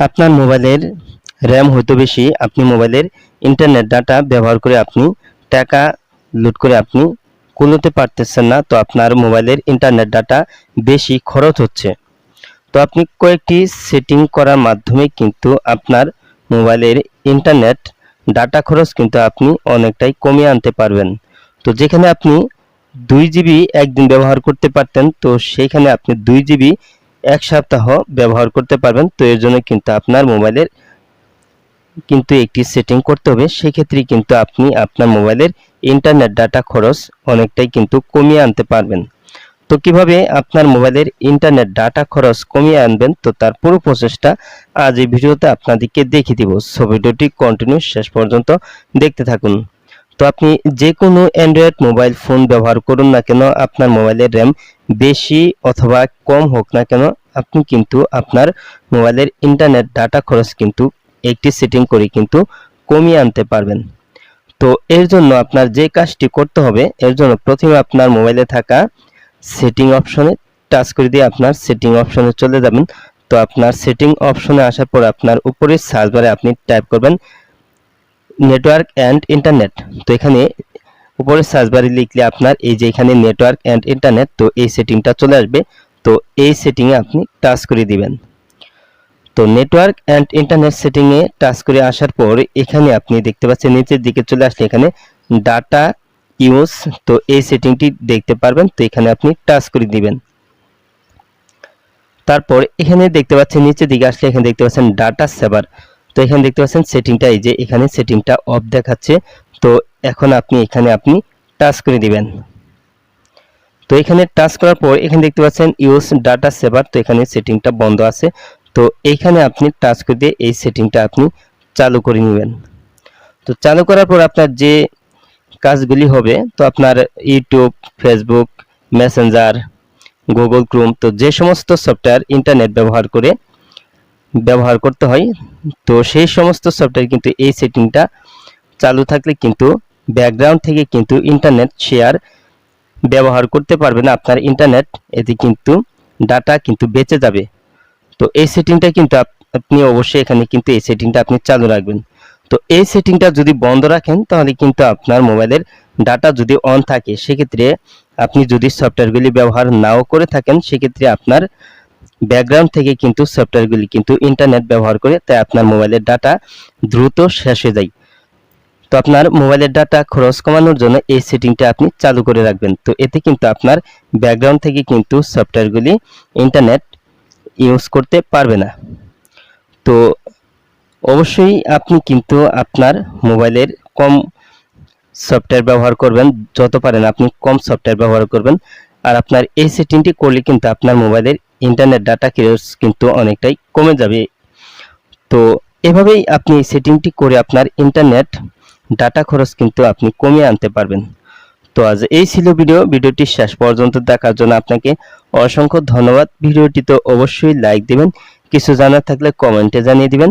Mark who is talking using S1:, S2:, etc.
S1: আপনার মোবাইলের র্যাম হয়তো বেশি, আপনি মোবাইলের ইন্টারনেট ডাটা ব্যবহার করে আপনি টাকা লুট করে আপনি কুলোতে পারতেছেন না, তো আপনার মোবাইলের ইন্টারনেট ডাটা বেশি খরচ হচ্ছে। তো আপনি কয়েকটি সেটিং করার মাধ্যমে কিন্তু আপনার মোবাইলের ইন্টারনেট ডাটা খরচ কিন্তু আপনি অনেকটাই কমিয়ে আনতে পারবেন। তো যেখানে আপনি দুই জিবি একদিন ব্যবহার করতে পারতেন, তো সেইখানে আপনি দুই জিবি এক সপ্তাহ ব্যবহার করতে পারবেন, তো এর জন্য কিন্তু আপনার মোবাইলের কিন্তু একটি সেটিং করতে হবে। সেক্ষেত্রে কিন্তু আপনি আপনার মোবাইলের ইন্টারনেট ডাটা খরচ অনেকটাই কিন্তু কমিয়ে আনতে পারবেন। তো কীভাবে আপনার মোবাইলের ইন্টারনেট ডাটা খরচ কমিয়ে আনবেন, তো তার পুরো প্রসেসটা আজ এই ভিডিওতে আপনাদেরকে দেখিয়ে দিব। সো ভিডিওটি কন্টিনিউ শেষ পর্যন্ত দেখতে থাকুন। তো আপনি যে কোনো অ্যান্ড্রয়েড মোবাইল ফোন ব্যবহার করুন না কেন, আপনার মোবাইলের র্যাম বেশি অথবা কম হোক না কেন, আপনি কিন্তু আপনার মোবাইলের ইন্টারনেট ডাটা খরচ কিন্তু একটি সেটিং করে কিন্তু কমিয়ে আনতে পারবেন। তো এর জন্য আপনার যে কাজটি করতে হবে, এর জন্য প্রথমে আপনার মোবাইলে থাকা সেটিং অপশনে টাচ করে দিয়ে আপনার সেটিং অপশনে চলে যাবেন। তো আপনার সেটিং অপশনে আসার পর আপনার উপরে সার্চ আপনি টাইপ করবেন নেটওয়ার্ক অ্যান্ড ইন্টারনেট তো এখানে উপরে সার্চ বারে লিখলে আপনার এই যে এখানে নেটওয়ার্ক অ্যান্ড ইন্টারনেট তো এই সেটিংটা চলে আসবে। তো এই সেটিংয়ে আপনি টাচ করে দিবেন। তো নেটওয়ার্ক অ্যান্ড ইন্টারনেট সেটিংয়ে টাচ করে আসার পর এখানে আপনি দেখতে পাচ্ছেন নিচের দিকে চলে আসলে এখানে ডাটা ইউজ তো এই সেটিংটি দেখতে পারবেন। তো এখানে আপনি টাচ করে দিবেন। তারপর এখানে দেখতে পাচ্ছেন নিচের দিকে আসলে এখানে দেখতে পাচ্ছেন ডাটা সেভার তো এখানে দেখতে পাচ্ছেন সেটিংটা এই যে এখানে সেটিংটা অফ দেখাচ্ছে। তো এখন আপনি, এখানে আপনি টাচ করে দিবেন। তো এখানে টাচ করার পর এখানে দেখতে পাচ্ছেন ইউজ ডাটা সেভার তো এখানে সেটিংটা বন্ধ আছে। তো এইখানে আপনি টাচ করে দিয়ে এই সেটিংটা আপনি চালু করে নেবেন। তো চালু করার পর আপনার যে কাজগুলি হবে, তো আপনার YouTube Facebook Messenger Google Chrome তো যে সমস্ত সফটওয়্যার ইন্টারনেট ব্যবহার করে ব্যবহার করতে হয়। তো সেই সমস্ত সফটওয়্যার কিন্তু এই সেটিংটা চালু থাকলে কিন্তু ব্যাকগ্রাউন্ড থেকে কিন্তু ইন্টারনেট শেয়ার ব্যবহার করতে পারবে না। আপনার ইন্টারনেট এতে কিন্তু ডাটা কিন্তু বেঁচে যাবে। তো এই সেটিংটা কিন্তু আপ- আপনি অবশ্যই এখানে কিন্তু এই সেটিংটা আপনি চালু রাখবেন। তো এই সেটিংটা যদি বন্ধ রাখেন, তাহলে কিন্তু আপনার মোবাইলের ডাটা যদি অন থাকে, সেক্ষেত্রে আপনি যদি সফটওয়্যারগুলি ব্যবহার নাও করে থাকেন, সেক্ষেত্রে আপনার ব্যাকগ্রাউন্ড থেকে কিন্তু সফটওয়্যারগুলি কিন্তু ইন্টারনেট ব্যবহার করে তাই আপনার মোবাইলের ডাটা দ্রুত শেষ হয়ে যায়। তো আপনার মোবাইলের ডাটা খরচ কমানোর জন্য এই সেটিংটা আপনি চালু করে রাখবেন। তো এতে কিন্তু আপনার ব্যাকগ্রাউন্ড থেকে কিন্তু সফটওয়্যারগুলি ইন্টারনেট ইউজ করতে পারবে না। তো অবশ্যই আপনি কিন্তু আপনার মোবাইলের কম সফটওয়্যার ব্যবহার করবেন, যত পারেন আপনি কম সফটওয়্যার ব্যবহার করবেন। আর আপনার এই সেটিংটি করলে কিন্তু আপনার মোবাইলের ইন্টারনেট ডাটা খরচ কিন্তু অনেকটাই কমে যাবে। তো এভাবেই আপনি সেটিংটি করে আপনার ইন্টারনেট ডাটা খরচ কিন্তু আপনি কমিয়ে আনতে পারবেন। তো আজ এই ছিল ভিডিও। ভিডিওটি শেষ পর্যন্ত দেখার জন্য আপনাকে অসংখ্য ধন্যবাদ। ভিডিওটি তো অবশ্যই লাইক দিবেন। কিছু জানার থাকলে কমেন্টে জানিয়ে দিবেন।